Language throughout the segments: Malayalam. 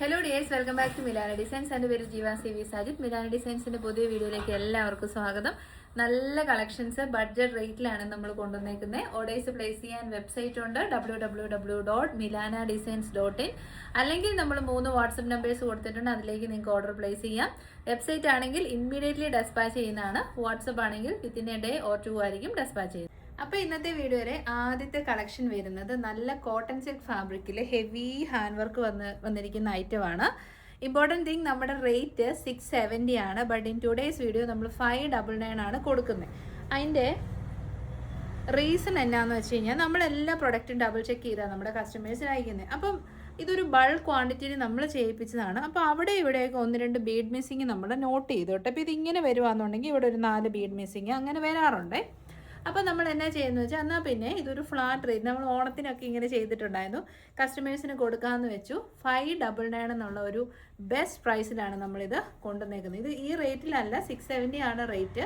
Hello dears welcome back to Milana designs എന്റെ പേര് ജീവ സി വി സാജിത് മിലാന ഡിസൈൻസിന്റെ പുതിയ വീഡിയോയിലേക്ക് എല്ലാവർക്കും സ്വാഗതം. നല്ല കളക്ഷൻസ് ബഡ്ജറ്റ് റേറ്റിലാണ് നമ്മൾ കൊണ്ടുവന്നേക്കുന്നത് ഓർഡേഴ്സ് പ്ലേസ് ചെയ്യാൻ വെബ്സൈറ്റ് ഉണ്ട്. W W W dot Milana designs dot in അല്ലെങ്കിൽ നമ്മൾ മൂന്ന് വാട്സപ്പ് നമ്പേഴ്സ് കൊടുത്തിട്ടുണ്ട്. അതിലേക്ക് നിങ്ങൾക്ക് ഓർഡർ പ്ലേസ് ചെയ്യാം. വെബ്സൈറ്റ് ആണെങ്കിൽ ഇമ്മീഡിയറ്റ്ലി ഡെസ്പാച്ച് ചെയ്യുന്നതാണ്. വാട്സപ്പ് ആണെങ്കിൽ within a day or two ആയിരിക്കും ഡെസ്പാച്ച് ചെയ്യുന്നത്. അപ്പൊ ഇന്നത്തെ വീഡിയോ വരെ ആദ്യത്തെ കളക്ഷൻ വരുന്നത് നല്ല കോട്ടൺ സിൽക്ക് ഫാബ്രിക്കിൽ ഹെവി ഹാൻഡ് വർക്ക് വന്ന് വന്നിരിക്കുന്ന ഐറ്റം ആണ്. ഇമ്പോർട്ടന്റ് തിങ് നമ്മുടെ റേറ്റ് സിക്സ് സെവന്റി ആണ് ബട്ട് ഇൻ ടുഡേയ്സ് വീഡിയോ നമ്മൾ ഫൈവ് ഡബിൾ നയൻ ആണ് കൊടുക്കുന്നത് അതിന്റെ റീസൺ എന്നാന്ന് വെച്ച് കഴിഞ്ഞാൽ നമ്മൾ എല്ലാ പ്രൊഡക്റ്റും ഡബിൾ ചെക്ക് ചെയ്താണ് നമ്മുടെ കസ്റ്റമേഴ്സിന് അയക്കുന്നത് അപ്പം ഇതൊരു ബൾക്ക് ക്വാണ്ടിറ്റിയിൽ നമ്മൾ ചെയ്യിപ്പിച്ചതാണ്. അപ്പോൾ അവിടെ ഇവിടെയൊക്കെ ഒന്ന് രണ്ട് ബീഡ് മിസ്സിങ് നമ്മൾ നോട്ട് ചെയ്തു കേട്ടോ. അപ്പോൾ ഇതിങ്ങനെ വരുവാന്നുണ്ടെങ്കിൽ ഇവിടെ ഒരു നാല് ബീഡ് മിസ്സിങ് അങ്ങനെ വരാറുണ്ടേ. അപ്പോൾ നമ്മൾ എന്നാ ചെയ്യുന്നത് വെച്ചാൽ എന്നാൽ പിന്നെ ഇതൊരു ഫ്ലാറ്റ് റേറ്റ് നമ്മൾ ഓണത്തിനൊക്കെ ഇങ്ങനെ ചെയ്തിട്ടുണ്ടായിരുന്നു. കസ്റ്റമേഴ്സിന് കൊടുക്കാമെന്ന് വെച്ചു. ഫൈവ് ഡബിൾ നയൻ എന്നുള്ള ഒരു ബെസ്റ്റ് പ്രൈസിലാണ് നമ്മളിത് കൊണ്ടുവന്നേക്കുന്നത്. ഇത് ഈ റേറ്റിലല്ല സിക്സ് സെവന്റി ആണ് റേറ്റ്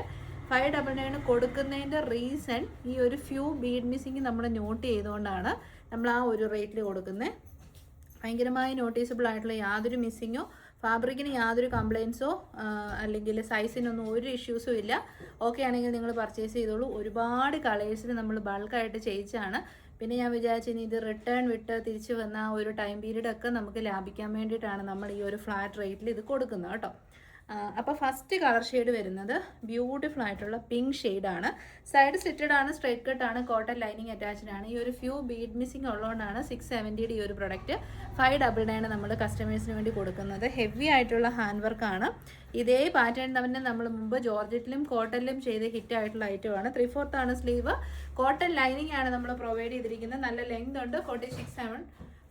ഫൈവ് ഡബിൾ നയൻ കൊടുക്കുന്നതിന്റെ റീസൺ ഈ ഒരു ഫ്യൂ ബീഡ് മിസ്സിങ് നമ്മൾ നോട്ട് ചെയ്തുകൊണ്ടാണ് നമ്മൾ ആ ഒരു റേറ്റിൽ കൊടുക്കുന്നത് ഭയങ്കരമായി നോട്ടീസബിൾ ആയിട്ടുള്ള യാതൊരു മിസ്സിങ്ങോ ഫാബ്രിക്കിന് യാതൊരു കംപ്ലയിൻസോ അല്ലെങ്കിൽ സൈസിനൊന്നും ഒരു ഇഷ്യൂസും ഇല്ല. ഓക്കെ ആണെങ്കിൽ നിങ്ങൾ പർച്ചേസ് ചെയ്തോളൂ. ഒരുപാട് കളേഴ്സിൽ നമ്മൾ ബൾക്കായിട്ട് ചെയ്യിച്ചാണ് പിന്നെ ഞാൻ വിചാരിച്ചു ഇനി ഇത് റിട്ടേൺ വിട്ട് തിരിച്ചു വന്ന ആ ഒരു ടൈം പീരീഡൊക്കെ നമുക്ക് ലാഭിക്കാൻ വേണ്ടിയിട്ടാണ് നമ്മൾ ഈ ഒരു ഫ്ലാറ്റ് റേറ്റിൽ ഇത് കൊടുക്കുന്നത് കേട്ടോ. അപ്പോൾ ഫസ്റ്റ് കളർ ഷെയ്ഡ് വരുന്നത് ബ്യൂട്ടിഫുൾ ആയിട്ടുള്ള പിങ്ക് ഷെയ്ഡാണ് സൈഡ് സ്ലിറ്റഡ് ആണ് സ്ട്രൈറ്റ് കട്ട് ആണ് കോട്ടൺ ലൈനിങ് അറ്റാച്ച്ഡ് ആണ്. ഈ ഒരു ഫ്യൂ ബീഡ് മിസ്സിംഗ് ഉള്ളതുകൊണ്ടാണ് സിക്സ് സെവന്റിയുടെ ഈ ഒരു പ്രൊഡക്റ്റ് ഫൈവ് ഡബിൾ നയൻ നമ്മൾ കസ്റ്റമേഴ്സിന് വേണ്ടി കൊടുക്കുന്നത്. ഹെവി ആയിട്ടുള്ള ഹാൻഡ് വർക്കാണ് ഇതേ പാറ്റേൺ തന്നെ നമ്മൾ മുമ്പ് ജോർജറ്റിലും കോട്ടണിലും ചെയ്ത് ഹിറ്റ് ആയിട്ടുള്ള ഐറ്റമാണ് ത്രീ ഫോർത്ത് ആണ് സ്ലീവ് കോട്ടൺ ലൈനിങ് ആണ് നമ്മൾ പ്രൊവൈഡ് ചെയ്തിരിക്കുന്നത്. നല്ല ലെങ്ത് ഉണ്ട്. Forty six seven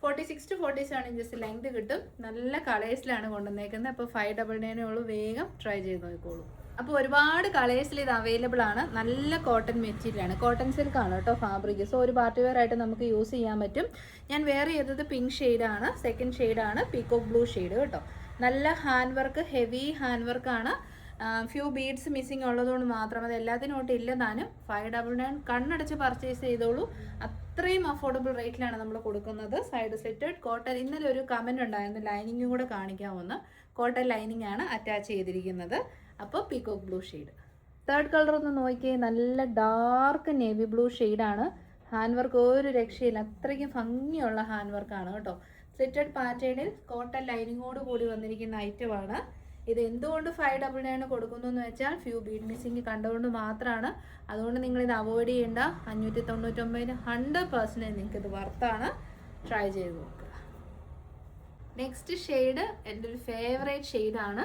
forty six to forty seven inches length കിട്ടും. നല്ല കളേഴ്സിലാണ് കൊണ്ടുവന്നേക്കുന്നത്. അപ്പോൾ ഫൈവ് ഡബിൾ നയനോളൂ വേഗം ട്രൈ ചെയ്ത് നോക്കിക്കോളൂ. അപ്പോൾ ഒരുപാട് കളേഴ്സിൽ ഇത് അവൈലബിൾ ആണ്. നല്ല കോട്ടൺ മെറ്റീരിയലാണ് കോട്ടൺ സിൽക്ക് ആണ് കേട്ടോ ഫാബ്രിക് സോ ഒരു പാർട്ടി വെയർ ആയിട്ട് നമുക്ക് യൂസ് ചെയ്യാൻ പറ്റും. ഞാൻ വേറെ ചെയ്തത് പിങ്ക് ഷെയ്ഡാണ് സെക്കൻഡ് ഷെയ്ഡാണ് പീക്കോക്ക് ബ്ലൂ ഷെയ്ഡ് കേട്ടോ. നല്ല ഹാൻഡ് വർക്ക് ഹെവി ഹാൻഡ് വർക്കാണ് ഫ്യൂ ബീഡ്സ് മിസ്സിങ് ഉള്ളതുകൊണ്ട് മാത്രം അത് എല്ലാത്തിനോട്ടും താനും ഫൈവ് ഡബിൾ നയൻ കണ്ണടച്ച് പർച്ചേസ് ചെയ്തോളൂ. അത്രയും അഫോർഡബിൾ റേറ്റിലാണ് നമ്മൾ കൊടുക്കുന്നത്. സൈഡ് സ്ലിറ്റഡ് കോട്ടൺ ഇന്നലെ ഒരു കമന്റ് ഉണ്ടായിരുന്നു ലൈനിങ്ങും കൂടെ കാണിക്കാമെന്ന് കോട്ടൺ ലൈനിങ് ആണ് അറ്റാച്ച് ചെയ്തിരിക്കുന്നത്. അപ്പോൾ peacock blue shade third colour ഒന്ന് നോക്കിയേ നല്ല ഡാർക്ക് നേവി ബ്ലൂ ഷെയ്ഡാണ് ഹാൻഡ് വർക്ക് ഒരു രക്ഷയില്ല. അത്രയ്ക്കും ഭംഗിയുള്ള ഹാൻഡ് വർക്കാണ് കേട്ടോ. സ്ലിറ്റഡ് പാറ്റേണിൽ കോട്ടൺ ലൈനിങ്ങോട് കൂടി വന്നിരിക്കുന്ന ഐറ്റമാണ് ഇത് എന്തുകൊണ്ട് ഫൈവ് ഡബിൾ നയൻ കൊടുക്കുന്നു എന്ന് വെച്ചാൽ ഫ്യൂ ബീഡ് മിസ്സിങ് കണ്ടുകൊണ്ട് മാത്രമാണ് അതുകൊണ്ട് നിങ്ങൾ ഇത് അവോയ്ഡ് ചെയ്യേണ്ട. അഞ്ഞൂറ്റി തൊണ്ണൂറ്റൊമ്പതിന് ഹൺഡ്രഡ് പെർസെന്റേജ് നിങ്ങൾക്ക് ഇത് വർത്താണ് ട്രൈ ചെയ്ത് നോക്കുക. നെക്സ്റ്റ് ഷെയ്ഡ് എന്റെ ഒരു ഫേവറേറ്റ് ഷെയ്ഡാണ്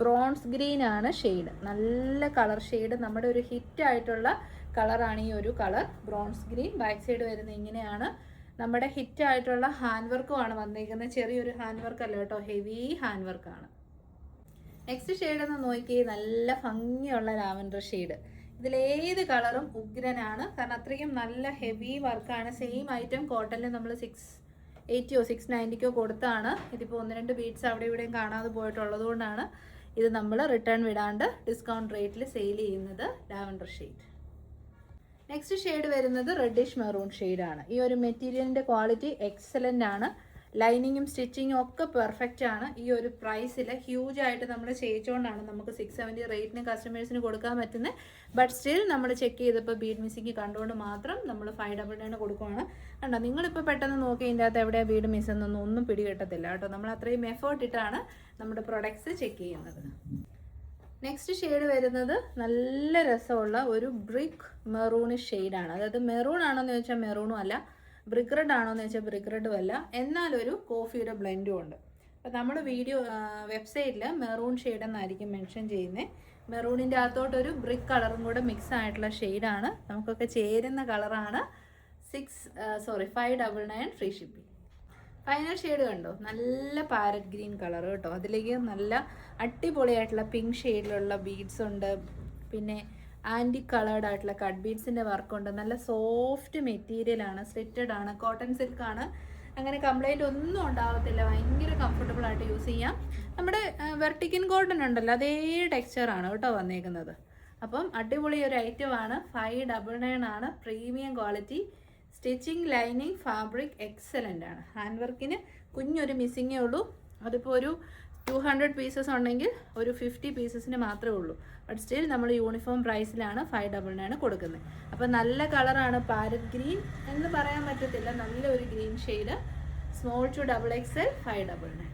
ബ്രോൺസ് ഗ്രീൻ ആണ് ഷെയ്ഡ് നല്ല കളർ ഷെയ്ഡ് നമ്മുടെ ഒരു ഹിറ്റ് ആയിട്ടുള്ള കളറാണ് ഈ ഒരു colour bronze green back side വരുന്നത് ഇങ്ങനെയാണ്. നമ്മുടെ ഹിറ്റ് ആയിട്ടുള്ള ഹാൻഡ് വർക്കുമാണ് വന്നിരിക്കുന്നത് ചെറിയൊരു ഹാൻഡ് വർക്ക് അല്ല കേട്ടോ. ഹെവി ഹാൻഡ് വർക്കാണ് നെക്സ്റ്റ് ഷെയ്ഡ് ഒന്ന് നോക്കി നല്ല ഭംഗിയുള്ള ലാവൻഡർ ഷെയ്ഡ് ഏത് കളറും ഉഗ്രനാണ്. കാരണം അത്രയും നല്ല ഹെവി വർക്കാണ് സെയിം ഐറ്റം കോട്ടണിൽ നമ്മൾ സിക്സ് എയ്റ്റിയോ സിക്സ് നയന്റിക്കോ കൊടുത്താണ്. ഇതിപ്പോൾ ഒന്ന് രണ്ട് ബീഡ്സ് അവിടെ ഇവിടെയും കാണാതെ പോയിട്ടുള്ളത് കൊണ്ടാണ് ഇത് നമ്മൾ റിട്ടേൺ വിടാണ്ട് ഡിസ്കൗണ്ട് റേറ്റിൽ സെയിൽ ചെയ്യുന്നത് ലാവൻഡർ ഷെയ്ഡ് നെക്സ്റ്റ് ഷെയ്ഡ് വരുന്നത് റെഡിഷ് മെറൂൺ ഷെയ്ഡാണ് ഈ ഒരു മെറ്റീരിയലിന്റെ ക്വാളിറ്റി എക്സലന്റ് ആണ്. ലൈനിങ്ങും സ്റ്റിച്ചിങ്ങും ഒക്കെ പെർഫെക്റ്റ് ആണ്. ഈ ഒരു പ്രൈസിൽ ഹ്യൂജ് ആയിട്ട് നമ്മൾ ചെയ്യിച്ചുകൊണ്ടാണ് നമുക്ക് സിക്സ് സെവന്റി റേറ്റിന് കസ്റ്റമേഴ്സിന് കൊടുക്കാൻ പറ്റുന്നത് ബട്ട് സ്റ്റിൽ നമ്മൾ ചെക്ക് ചെയ്തപ്പോൾ ബീഡ് മിസ്സിങ് കണ്ടുകൊണ്ട് മാത്രം നമ്മൾ ഫൈവ് ഡബിൾ നയൻ കൊടുക്കുവാണ്. കണ്ടോ? നിങ്ങളിപ്പോൾ പെട്ടെന്ന് നോക്കി ഇതിന്റെ അകത്ത് എവിടെയാണ് ബീഡ് മിസ് എന്നൊന്നും ഒന്നും പിടികിട്ടത്തില്ല കേട്ടോ. നമ്മൾ അത്രയും എഫേർട്ട് ഇട്ടാണ് നമ്മുടെ പ്രൊഡക്ട്സ് ചെക്ക് ചെയ്യുന്നത്. നെക്സ്റ്റ് ഷെയ്ഡ് വരുന്നത് നല്ല രസമുള്ള ഒരു ബ്രിക്ക് മെറൂണ് ഷെയ്ഡാണ് അതായത് മെറൂൺ ആണോ എന്ന് ചോദിച്ചാൽ മെറൂണും അല്ല. ബ്രിക്ക് റെഡ് ആണോന്ന് വെച്ചാൽ ബ്രിക്ക് റെഡും അല്ല എന്നാലൊരു കോഫിയുടെ ബ്ലെൻഡും ഉണ്ട്. അപ്പോൾ നമ്മൾ വീഡിയോ വെബ്സൈറ്റിൽ മെറൂൺ ഷെയ്ഡ് എന്നായിരിക്കും മെൻഷൻ ചെയ്യുന്നത് മെറൂണിന്റെ അകത്തോട്ടൊരു ബ്രിക്ക് കളറും കൂടെ മിക്സ് ആയിട്ടുള്ള ഷെയ്ഡാണ്. നമുക്കൊക്കെ ചേരുന്ന കളറാണ് six sorry five double nine free shipping. Final shade കണ്ടോ? നല്ല പാരറ്റ് ഗ്രീൻ കളർ കേട്ടോ. അതിലേക്ക് നല്ല അടിപൊളിയായിട്ടുള്ള പിങ്ക് ഷെയ്ഡിലുള്ള ബീഡ്സ് ഉണ്ട്. പിന്നെ ആന്റി കളേർഡ് ആയിട്ടുള്ള കട്ട് ബീഡ്സിന്റെ വർക്കുണ്ട് നല്ല സോഫ്റ്റ് മെറ്റീരിയൽ ആണ് സ്ലിറ്റഡ് ആണ് കോട്ടൺ സിൽക്ക് ആണ്. അങ്ങനെ കംപ്ലൈന്റ് ഒന്നും ഉണ്ടാവത്തില്ല. ഭയങ്കര കംഫർട്ടബിൾ ആയിട്ട് യൂസ് ചെയ്യാം. നമ്മുടെ വെർട്ടിക്കൻ കോട്ടൺ ഉണ്ടല്ലോ അതേ ടെക്സ്ചറാണ് കേട്ടോ വന്നേക്കുന്നത്. അപ്പം അടിപൊളി ഒരു ഐറ്റമാണ് ഫൈവ് ഡബിൾ നയൻ ആണ്. Premium quality stitching lining fabric excellent ആണ്. ഹാൻഡ് വർക്കിന് കുഞ്ഞൊരു മിസ്സിങ്ങേ ഉള്ളൂ. അതിപ്പോൾ ഒരു ടു ഹൺഡ്രഡ് പീസസ് ഉണ്ടെങ്കിൽ ഒരു ഫിഫ്റ്റി പീസസിന് മാത്രമേ ഉള്ളൂ. ബട്ട് സ്റ്റിൽ നമ്മൾ യൂണിഫോം പ്രൈസിലാണ് ഫൈവ് ഡബിൾ നയൻ കൊടുക്കുന്നത് അപ്പോൾ നല്ല കളറാണ് പാരറ്റ് ഗ്രീൻ എന്ന് പറയാൻ പറ്റത്തില്ല. നല്ലൊരു green shade small to double X L five double nine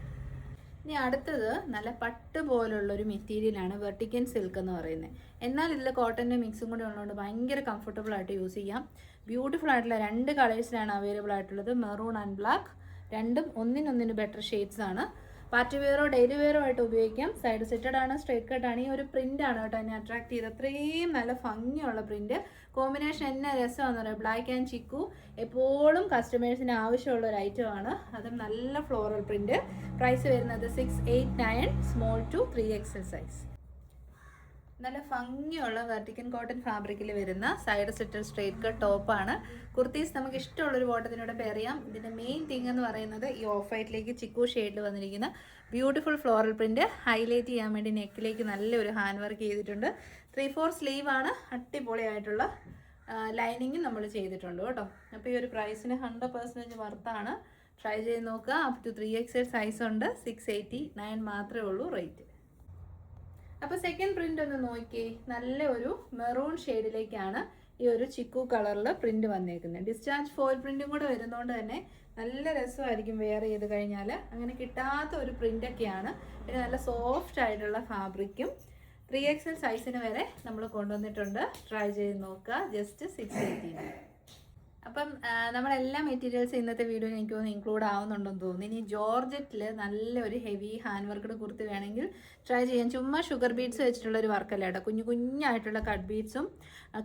ഇനി അടുത്തത് നല്ല പട്ട് പോലുള്ള ഒരു മെറ്റീരിയലാണ് വെർട്ടിക്കൻ സിൽക്ക് എന്ന് പറയുന്നത് എന്നാൽ ഇതിൽ കോട്ടന്റെ മിക്സും കൂടി ഉള്ളതുകൊണ്ട് ഭയങ്കര കംഫർട്ടബിൾ ആയിട്ട് യൂസ് ചെയ്യാം. ബ്യൂട്ടിഫുൾ ആയിട്ടുള്ള രണ്ട് കളേഴ്സിലാണ് അവൈലബിൾ ആയിട്ടുള്ളത്. മെറൂൺ ആൻഡ് ബ്ലാക്ക് രണ്ടും ഒന്നിനൊന്നിന് ബെറ്റർ ഷെയ്ഡ്സ് ആണ്. പാർട്ടി വെയറോ ഡെയിലി വെയറോ ആയിട്ട് ഉപയോഗിക്കാം. സൈഡ് സെറ്റഡ് ആണ് സ്ട്രേറ്റ് കട്ട് ആണ്. ഈ ഒരു പ്രിന്റ് ആണ് കേട്ടോ എന്നെ അട്രാക്ട് ചെയ്ത് അത്രയും നല്ല ഭംഗിയുള്ള പ്രിന്റ് കോമ്പിനേഷൻ എന്നെ രസമാണെന്ന് പറയാം. ബ്ലാക്ക് ആൻഡ് ചിക്കു എപ്പോഴും കസ്റ്റമേഴ്സിന് ആവശ്യമുള്ള ഒരു ഐറ്റം ആണ്. അതും നല്ല ഫ്ലോറൽ പ്രിന്റ് പ്രൈസ് വരുന്നത് six eight nine small to three XL size നല്ല ഭംഗിയുള്ള വെർട്ടിക്കൻ കോട്ടൺ ഫാബ്രിക്കിൽ വരുന്ന സൈഡ് സെറ്റർ സ്ട്രേറ്റ് കട്ട് ടോപ്പാണ് കുർത്തീസ് നമുക്ക് ഇഷ്ടമുള്ളൊരു ബോട്ടത്തിനോട് പെയർ ചെയ്യാം. ഇതിന്റെ മെയിൻ തിങ് എന്ന് പറയുന്നത് ഈ ഓഫ് വൈറ്റിലേക്ക് ചിക്കു ഷെയ്ഡിൽ വന്നിരിക്കുന്ന ബ്യൂട്ടിഫുൾ ഫ്ലോറൽ പ്രിന്റ് ഹൈലൈറ്റ് ചെയ്യാൻ വേണ്ടി നെക്കിലേക്ക് നല്ലൊരു ഹാൻഡ് വർക്ക് ചെയ്തിട്ടുണ്ട്. ത്രീ ഫോർ സ്ലീവ് ആണ്. അടിപൊളിയായിട്ടുള്ള ലൈനിങ്ങും നമ്മൾ ചെയ്തിട്ടുണ്ട് കേട്ടോ. അപ്പോൾ ഈ ഒരു പ്രൈസിന് ഹൺഡ്രഡ് പെർസെന്റേജ് വർത്താണ് ട്രൈ ചെയ്ത് നോക്കുക. Up to three X size ഉണ്ട്. സിക്സ് എയ്റ്റി നയൻ മാത്രമേ ഉള്ളൂ റേറ്റ് അപ്പോൾ സെക്കൻഡ് പ്രിന്റ് ഒന്ന് നോക്കിയേ. നല്ല ഒരു മെറൂൺ ഷെയ്ഡിലേക്കാണ് ഈ ഒരു ചിക്കു കളറിൽ പ്രിന്റ് വന്നേക്കുന്നത്. ഡിസ്ചാർജ് ഫോയിൽ പ്രിന്റും കൂടെ വരുന്നതുകൊണ്ട് തന്നെ നല്ല രസമായിരിക്കും വെയർ ചെയ്ത് കഴിഞ്ഞാൽ അങ്ങനെ കിട്ടാത്ത ഒരു പ്രിന്റ് ഒക്കെയാണ്. പിന്നെ നല്ല സോഫ്റ്റ് ആയിട്ടുള്ള ഫാബ്രിക്കും ത്രീ എക്സൽ സൈസിന് വരെ നമ്മൾ കൊണ്ടുവന്നിട്ടുണ്ട്. ട്രൈ ചെയ്ത് നോക്കുക. ജസ്റ്റ് സിക്സ് എയ്റ്റി അപ്പം നമ്മളെല്ലാ മെറ്റീരിയൽസ് ഇന്നത്തെ വീഡിയോയിൽ എനിക്ക് തോന്നുന്നു ഇൻക്ലൂഡ് ആവുന്നുണ്ടെന്ന് തോന്നുന്നു. ഇനി ജോർജറ്റിൽ നല്ലൊരു ഹെവി ഹാൻഡ് വർക്കഡ് കുർത്തി വേണമെങ്കിൽ ട്രൈ ചെയ്യാം. ചുമ്മാ ഷുഗർ ബീഡ്സ് വെച്ചിട്ടുള്ള ഒരു വർക്കല്ല കേട്ടോ. കുഞ്ഞു കുഞ്ഞായിട്ടുള്ള കട്ട് ബീഡ്സും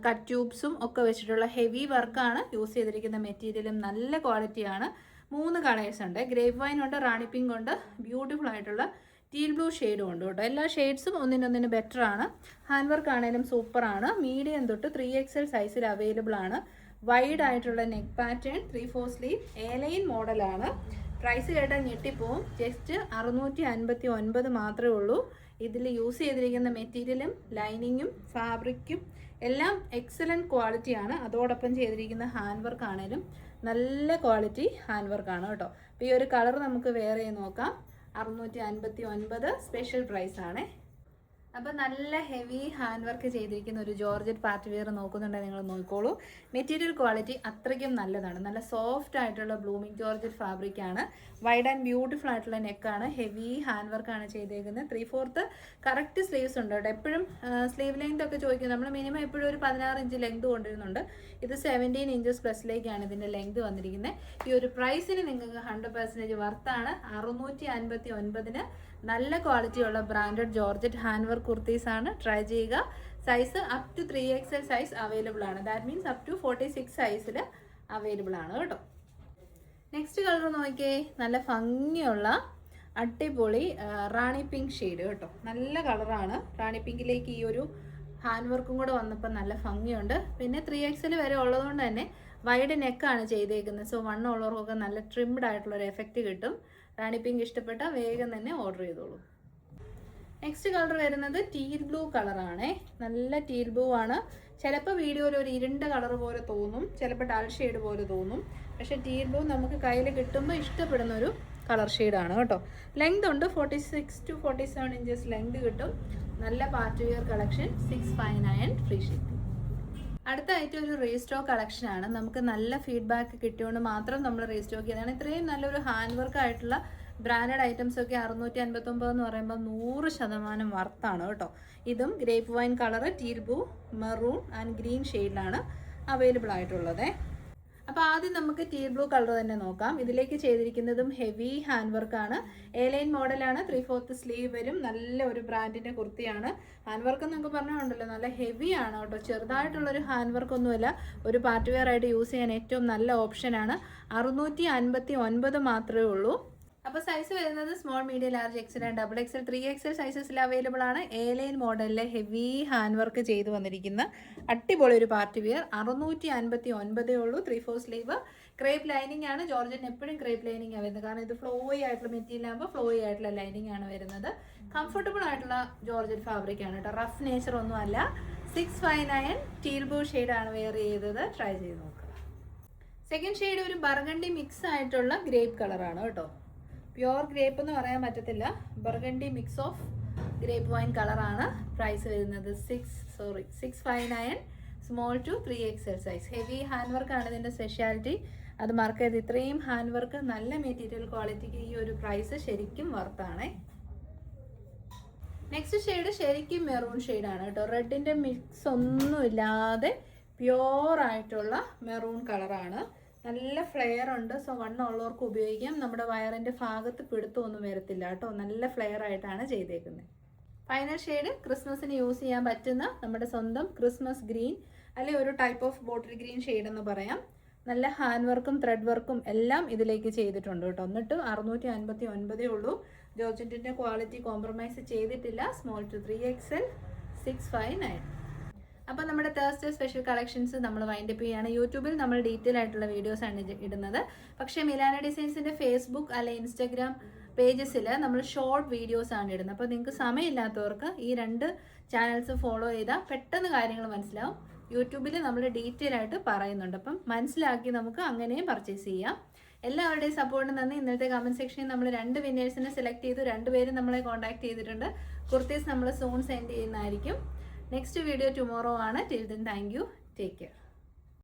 കട്ട് ട്യൂബ്സും ഒക്കെ വെച്ചിട്ടുള്ള ഹെവി വർക്കാണ് യൂസ് ചെയ്തിരിക്കുന്ന മെറ്റീരിയലും നല്ല ക്വാളിറ്റിയാണ് മൂന്ന് കളേഴ്സ് ഉണ്ട്. ഗ്രേപ്പ് വൈൻ ഉണ്ട് റാണി പിങ്ക് ഉണ്ട് ബ്യൂട്ടിഫുൾ ആയിട്ടുള്ള ടീൽ ബ്ലൂ ഷെയ്ഡും ഉണ്ട് കേട്ടോ. എല്ലാ ഷെയ്ഡ്സും ഒന്നിനൊന്നിന് ബെറ്റർ ആണ്. ഹാൻഡ് വർക്ക് ആണെങ്കിലും സൂപ്പറാണ് മീഡിയം തൊട്ട് ത്രീ എക്സൽ സൈസിൽ അവൈലബിൾ ആണ്. വൈഡ് ആയിട്ടുള്ള neck pattern three four sleeve A line മോഡലാണ് പ്രൈസ് കേട്ടാൽ ഞെട്ടിപ്പോവും. ജസ്റ്റ് അറുന്നൂറ്റി അൻപത്തി ഒൻപത് മാത്രമേ ഉള്ളൂ. ഇതിൽ യൂസ് ചെയ്തിരിക്കുന്ന മെറ്റീരിയലും ലൈനിങ്ങും ഫാബ്രിക്കും എല്ലാം എക്സലന്റ് ക്വാളിറ്റിയാണ് അതോടൊപ്പം ചെയ്തിരിക്കുന്ന ഹാൻഡ് വർക്ക് ആണേലും നല്ല ക്വാളിറ്റി ഹാൻഡ് വർക്കാണ് കേട്ടോ. അപ്പോൾ ഈ ഒരു കളർ നമുക്ക് വേറെ നോക്കാം. അറുന്നൂറ്റി അൻപത്തി ഒൻപത് സ്പെഷ്യൽ പ്രൈസ് ആണേ അപ്പോൾ നല്ല ഹെവി ഹാൻഡ് വർക്ക് ചെയ്തിരിക്കുന്ന ഒരു ജോർജറ്റ് പാർട്ടി വെയർ നോക്കുന്നുണ്ടെങ്കിൽ നിങ്ങൾ നോക്കിക്കോളൂ. മെറ്റീരിയൽ ക്വാളിറ്റി അത്രയ്ക്കും നല്ലതാണ്. നല്ല സോഫ്റ്റ് ആയിട്ടുള്ള ബ്ലൂമിംഗ് ജോർജറ്റ് ഫാബ്രിക് ആണ്. വൈഡ് ആൻഡ് ബ്യൂട്ടിഫുൾ ആയിട്ടുള്ള നെക്കാണ് ഹെവി ഹാൻഡ് വർക്ക് ആണ് ചെയ്തേക്കുന്നത്. ത്രീ ഫോർത്ത് കറക്റ്റ് സ്ലീവ്സ് ഉണ്ട് കേട്ടോ. എപ്പോഴും സ്ലീവ് ലെങ്ത് ഒക്കെ ചോദിക്കും. നമ്മൾ മിനിമം എപ്പോഴും ഒരു പതിനാറ് ഇഞ്ച് ലെങ്ത് കൊണ്ടുവരുന്നുണ്ട്. ഇത് സെവന്റീൻ ഇഞ്ചസ് പ്ലസിലേക്കാണ് ഇതിന്റെ ലെങ്ത് വന്നിരിക്കുന്നത് ഈ ഒരു പ്രൈസിന് നിങ്ങൾക്ക് ഹൺഡ്രഡ് പെർസെന്റേജ് വർത്താണ് അറുന്നൂറ്റി അൻപത്തി ഒൻപതിന് നല്ല ക്വാളിറ്റിയുള്ള branded georgette hand work kurtis ആണ് ട്രൈ ചെയ്യുക. Size up to three X L size available ആണ്. That means up to forty six സൈസിൽ അവൈലബിൾ ആണ് കേട്ടോ. നെക്സ്റ്റ് കളർ നോക്കിയേ. നല്ല ഭംഗിയുള്ള അടിപൊളി റാണി പിങ്ക് ഷെയ്ഡ് കേട്ടോ. നല്ല കളറാണ് റാണി പിങ്കിലേക്ക് ഈ ഒരു ഹാൻഡ് വർക്കും കൂടെ വന്നപ്പോൾ നല്ല ഭംഗിയുണ്ട്. പിന്നെ ത്രീ എക്സിൽ വരെ ഉള്ളതുകൊണ്ട് തന്നെ വൈഡ് നെക്കാണ് ചെയ്തേക്കുന്നത്. സോ വണ്ണം ഉള്ളവർക്കൊക്കെ നല്ല ട്രിംഡ് ആയിട്ടുള്ളൊരു എഫക്റ്റ് കിട്ടും. റാണി പിങ്ക് ഇഷ്ടപ്പെട്ടാൽ വേഗം തന്നെ ഓർഡർ ചെയ്തോളൂ. നെക്സ്റ്റ് കളർ വരുന്നത് ടീൽ ബ്ലൂ കളറാണേ നല്ല ടീൽ ബ്ലൂ ആണ്. ചിലപ്പോൾ വീഡിയോയിൽ ഒരു ഇരുണ്ട കളർ പോലെ തോന്നും. ചിലപ്പോൾ ഡൾ ഷെയ്ഡ് പോലെ തോന്നും. പക്ഷെ ടീൽ ബ്ലൂ നമുക്ക് കയ്യിൽ കിട്ടുമ്പോൾ ഇഷ്ടപ്പെടുന്ന ഒരു കളർ ഷെയ്ഡാണ് കേട്ടോ. ലെങ്ത് ഉണ്ട്. Forty six to forty seven inches length കിട്ടും. നല്ല party wear collection six five nine free shipping അടുത്ത ഐറ്റം ഒരു റീസ്റ്റോക്ക് കളക്ഷൻ ആണ്. നമുക്ക് നല്ല ഫീഡ്ബാക്ക് കിട്ടിയോണ്ട് മാത്രം നമ്മൾ റീസ്റ്റോക്ക് ചെയ്തതാണ്. ഇത്രയും നല്ലൊരു ഹാൻഡ് വർക്ക് ആയിട്ടുള്ള ബ്രാൻഡഡ് ഐറ്റംസ് ഒക്കെ അറുന്നൂറ്റി അൻപത്തൊമ്പത് എന്ന് പറയുമ്പോൾ നൂറ് ശതമാനം വർത്താണ് കേട്ടോ. ഇതും grape wine colour teal blue maroon and green ഷെയ്ഡിലാണ് അവൈലബിൾ ആയിട്ടുള്ളത്. അപ്പോൾ ആദ്യം നമുക്ക് ടീ ബ്ലൂ കളർ തന്നെ നോക്കാം. ഇതിലേക്ക് ചെയ്തിരിക്കുന്നതും ഹെവി ഹാൻഡ് വർക്കാണ് ലൈൻ മോഡലാണ് ത്രീ ഫോർത്ത് സ്ലീവ് വരും. നല്ല ഒരു ബ്രാൻഡിന്റെ കുർത്തിയാണ്. ഹാൻഡ് വർക്ക് എന്നൊക്കെ പറഞ്ഞുകൊണ്ടല്ലോ നല്ല ഹെവി ആണ് കേട്ടോ. ചെറുതായിട്ടുള്ളൊരു ഹാൻഡ് വർക്ക് ഒന്നുമല്ല. ഒരു പാർട്ടി വെയർ ആയിട്ട് യൂസ് ചെയ്യാൻ ഏറ്റവും നല്ല ഓപ്ഷനാണ് അറുന്നൂറ്റി അൻപത്തി ഒൻപത് മാത്രമേ ഉള്ളൂ. അപ്പോൾ സൈസ് വരുന്നത് small medium large XL double XL three XL സൈസസിൽ available ആണ്. എ ലൈൻ മോഡലിലെ ഹെവി ഹാൻഡ് വർക്ക് ചെയ്ത് വന്നിരിക്കുന്ന അടിപൊളി ഒരു പാർട്ടി വിയർ അറുന്നൂറ്റി അൻപത്തി ഒൻപതേ ഉള്ളൂ. Three four sleeve crepe lining ആണ്. ജോർജൻ എപ്പോഴും ക്രേപ്പ് ലൈനിങ് ആണ് വരുന്നത്. കാരണം ഇത് ഫ്ലോയി ആയിട്ടുള്ള മെറ്റീരിയൽ ആകുമ്പോൾ ഫ്ലോയി ആയിട്ടുള്ള ലൈനിങ് ആണ് വരുന്നത്. കംഫർട്ടബിൾ ആയിട്ടുള്ള ജോർജൻ ഫാബ്രിക് ആണ് കേട്ടോ. റഫ് നേച്ചർ ഒന്നും അല്ല. Six five nine teal blue ആണ് വെയർ ചെയ്തത്. ട്രൈ ചെയ്ത് നോക്കുക സെക്കൻഡ് ഷെയ്ഡ് ഒരു ബർഗണ്ടി മിക്സ് ആയിട്ടുള്ള ഗ്രേപ്പ് കളറാണ് കേട്ടോ. പ്യുവർ ഗ്രേപ്പ് എന്ന് പറയാൻ പറ്റത്തില്ല. Burgundy mix of grape wine കളറാണ് പ്രൈസ് വരുന്നത്. Six sorry six five nine small to three XL size heavy hand വർക്കാണ് ഇതിന്റെ സ്പെഷ്യാലിറ്റി അത് മാർക്ക് ചെയ്ത് ഇത്രയും ഹാൻഡ് വർക്ക് നല്ല മെറ്റീരിയൽ ക്വാളിറ്റിക്ക് ഈ ഒരു പ്രൈസ് ശരിക്കും വർത്താണ് നെക്സ്റ്റ് ഷെയ്ഡ് ശരിക്കും മെറൂൺ ഷെയ്ഡാണ് കേട്ടോ. റെഡിന്റെ മിക്സ് ഒന്നും ഇല്ലാതെ പ്യുവർ ആയിട്ടുള്ള മെറൂൺ കളറാണ് നല്ല ഫ്ലെയർ ഉണ്ട്. സോ വണ്ണമുള്ളവർക്ക് ഉപയോഗിക്കാം. നമ്മുടെ വയറിന്റെ ഭാഗത്ത് പിടുത്തമൊന്നും വരത്തില്ല കേട്ടോ. നല്ല ഫ്ലെയർ ആയിട്ടാണ് ചെയ്തേക്കുന്നത് ഫൈനൽ ഷെയ്ഡ് ക്രിസ്മസിന് യൂസ് ചെയ്യാൻ പറ്റുന്ന നമ്മുടെ സ്വന്തം ക്രിസ്മസ് ഗ്രീൻ അല്ലെങ്കിൽ ഒരു type of bottle green shade എന്ന് പറയാം. നല്ല ഹാൻഡ് വർക്കും ത്രെഡ് വർക്കും എല്ലാം ഇതിലേക്ക് ചെയ്തിട്ടുണ്ട് കേട്ടോ. എന്നിട്ട് അറുന്നൂറ്റി അൻപത്തി ഒൻപതേ ഉള്ളൂ ജോർജറ്റിന്റെ ക്വാളിറ്റി കോംപ്രമൈസ് ചെയ്തിട്ടില്ല. Small to three X L six five nine അപ്പോൾ നമ്മുടെ തേഴ്സ്ഡേ സ്പെഷ്യൽ കളക്ഷൻസ് നമ്മൾ വൈൻഡ് അപ്പ് ചെയ്യുകയാണ് യൂട്യൂബിൽ നമ്മൾ ഡീറ്റെയിൽ ആയിട്ടുള്ള വീഡിയോസ് ആണ് ഇടുന്നത്. പക്ഷേ മിലാന ഡിസൈൻസിന്റെ ഫേസ്ബുക്ക് അല്ലെ ഇൻസ്റ്റാഗ്രാം പേജസിൽ നമ്മൾ ഷോർട്ട് വീഡിയോസ് ആണ് ഇടുന്നത്. അപ്പോൾ നിങ്ങൾക്ക് സമയമില്ലാത്തവർക്ക് ഈ രണ്ട് ചാനൽസ് ഫോളോ ചെയ്താൽ പെട്ടെന്ന് കാര്യങ്ങൾ മനസ്സിലാവും. യൂട്യൂബിൽ നമ്മൾ ഡീറ്റെയിൽ ആയിട്ട് പറയുന്നുണ്ട്. അപ്പം മനസ്സിലാക്കി നമുക്ക് അങ്ങനെയും പർച്ചേസ് ചെയ്യാം. എല്ലാവരുടെയും സപ്പോർട്ട് നന്ദി. ഇന്നത്തെ കമന്റ് സെക്ഷനിൽ നമ്മൾ രണ്ട് വിന്നേഴ്സിനെ സെലക്ട് ചെയ്തു. രണ്ടുപേരും നമ്മളെ കോൺടാക്ട് ചെയ്തിട്ടുണ്ട്. കുർത്തീസ് നമ്മൾ സോൺ സെൻഡ് ചെയ്യുന്നതായിരിക്കും. നെക്സ്റ്റ് വീഡിയോ ടുമോറോ ആണ്. Till then thank you. Take care.